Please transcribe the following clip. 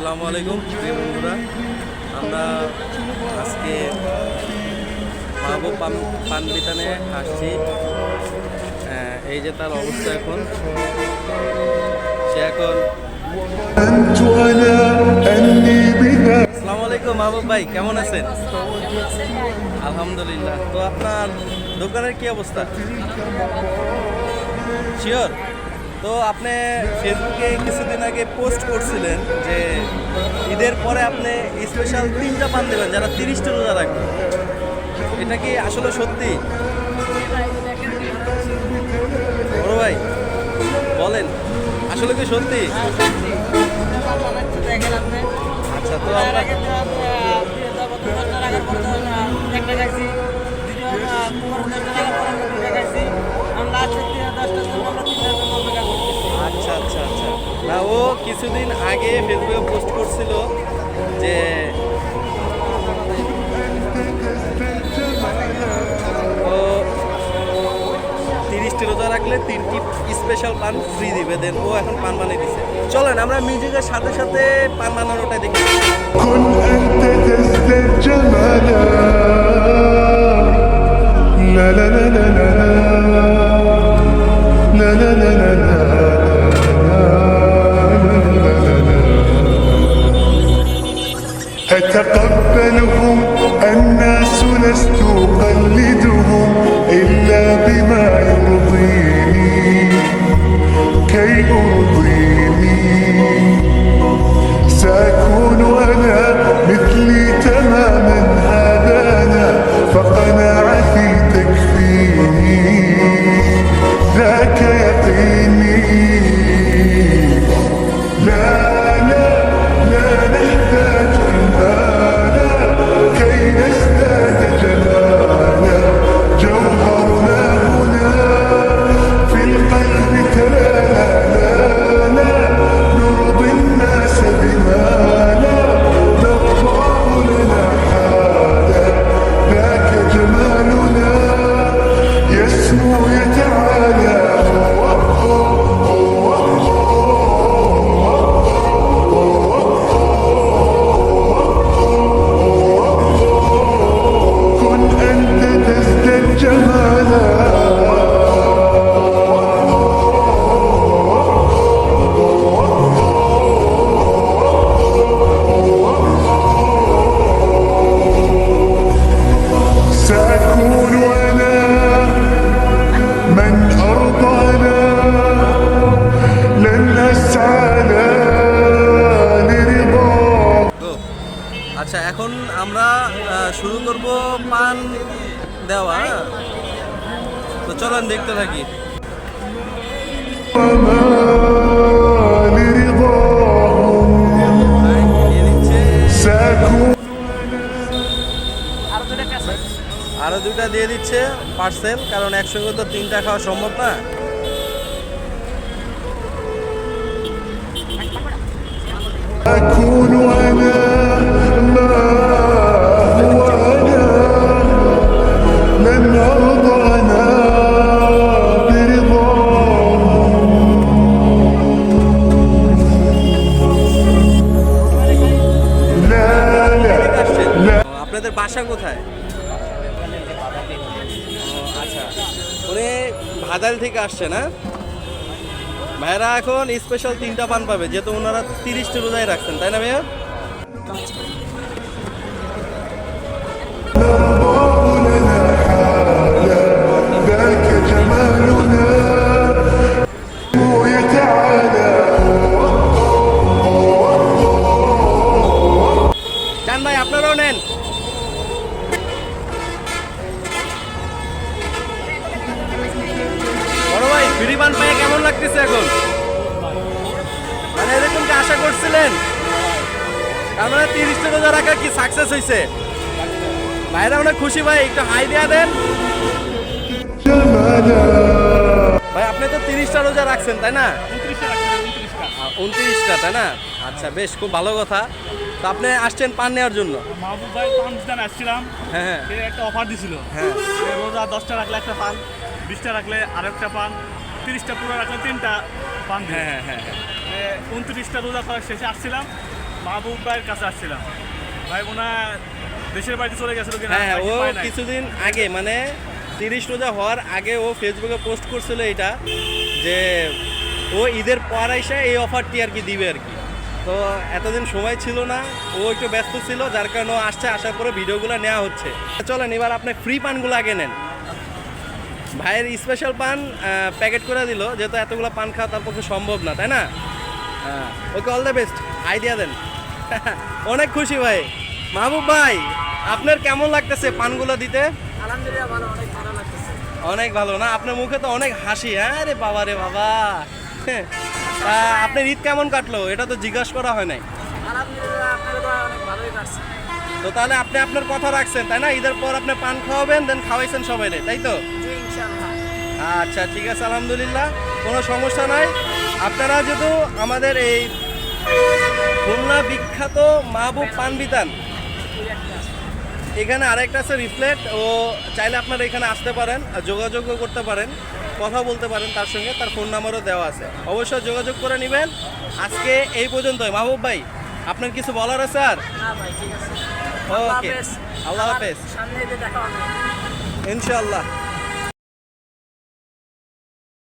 আসসালামু আলাইকুম বন্ধুরা। আমরা আজকে বাবু পান পানবিতানে আসছি। এই যে তার অবস্থা এখন। সে এখন আসসালামু আলাইকুম, মাহবুব ভাই, কেমন আছেন? আলহামদুলিল্লাহ। তো আপনার দোকানের কি অবস্থা? শিওর তো আপনি ফেসবুকে কিছুদিন আগে পোস্ট করছিলেন যে ঈদের পরে আপনি স্পেশাল তিনটা পান দেবেন যারা তিরিশটা রোজা রাখবে এটা কি আসলে সত্যি বড় ভাই বলেন আসলে কি সত্যি আচ্ছা তো আমরা আচ্ছা আচ্ছা আচ্ছা। না, ও কিছুদিন আগে ফেসবুকে পোস্ট করছিল যে ও তিরিশটি রোজা রাখলে তিনটি স্পেশাল পান ফ্রি দিবে দেন ও এখন পান বানিয়ে দিছে। চলেন, আমরা মিউজিকের সাথে সাথে পান বানানোটা দেখি। লা লা লা লা লা। আচ্ছা এখন আমরা আহ, শুরু করব পান দেওয়া হ্যাঁ? তো চলেন দেখতে থাকি وما لرضاهم ভাই, দিয়ে দিচ্ছে سأكون আরো দুটা দিয়ে দিচ্ছে পার্সেল কারণ একসঙ্গে তো তিনটা খাওয়া সম্ভব না أكون আপনাদের বাসা কোথায়? আচ্ছা। উনি ভাদাল থেকে আসছে না ভাইরা এখন স্পেশাল তিনটা পান পাবে, যেহেতু ওনারা তিরিশটি রোজায় রাখছেন, তাই না ভাইয়া? সম্মান পেয়ে কেমন লাগতেছে এখন? মানে এরকম কি আশা করছিলেন? আমরা মানে তিরিশটা রোজা রাখা কি সাকসেস হয়েছে ভাইরা অনেক খুশি ভাই একটু হাই দেয়া দেন। ভাই আপনি তো তিরিশটা রোজা রাখছেন তাই না? উনত্রিশটা তাই না? আচ্ছা বেশ খুব ভালো কথা। তো আপনি আসছেন পান নেওয়ার জন্য? মাহবুব ভাই পান দিতে আসছিলাম। হ্যাঁ, হ্যাঁ। একটা অফার দিছিল। হ্যাঁ। রোজা দশটা রাখলে একটা পান বিশটা রাখলে আরেকটা পান। তিরিশটা পুরো রাখলে তিনটা পান হ্যাঁ হ্যাঁ হ্যাঁ। উনত্রিশটা রোজা করার শেষে আসছিলাম মাহবুব ভাইয়ের কাছে আসছিলাম। ভাই ওনা দেশের বাড়িতে চলে গেছিল হ্যাঁ ও কিছুদিন আগে মানে তিরিশ রোজা হওয়ার আগে ও ফেসবুকে পোস্ট করছিল এটা যে ও ঈদের পর এসে এই অফারটি আর কি দিবে আর কি। তো এতদিন সময় ছিল না ও একটু ব্যস্ত ছিল যার কারণে ও আসছে আসার পরে ভিডিওগুলো নেওয়া হচ্ছে। চলেন এবার আপনি ফ্রি পানগুলো আগে নেন। ভাইয়ের স্পেশাল পান প্যাকেট করে দিল যেহেতু এতগুলো পান খাওয়া তার পক্ষে সম্ভব না তাই না? Okay all the best idea দেন। অনেক খুশি ভাই। মাহবুব ভাই আপনার কেমন লাগতেছে পানগুলো দিতে? আলহামদুলিল্লাহ ভালো অনেক ভালো লাগতেছে। অনেক ভালো না? আপনার মুখে তো অনেক হাসি হ্যাঁ রে বাবা রে বাবা। আপনার ঈদ কেমন কাটলো? এটা তো জিজ্ঞাসা করা হয় নাই। তো তাহলে আপনি আপনার কথা রাখছেন তাই না? ঈদের পর আপনি পান খাওয়াবেন দেন খাওয়াইছেন সবাই তাই তো? আচ্ছা ঠিক আছে আলহামদুলিল্লাহ কোনো সমস্যা নাই। আপনারা যেহেতু আমাদের এই খুলনা বিখ্যাত মাহবুব পান বিতান এখানে আরেকটা আছে রিফ্লেক্ট ও চাইলে আপনারা এখানে আসতে পারেন আর যোগাযোগও করতে পারেন কথা বলতে পারেন তার সঙ্গে তার ফোন নাম্বারও দেওয়া আছে। অবশ্যই যোগাযোগ করে নেবেন। আজকে এই পর্যন্তই। মাহবুব ভাই আপনার কিছু বলার আছে আর? ওকে। হাফেজ। আল্লাহ হাফেজ। সামনে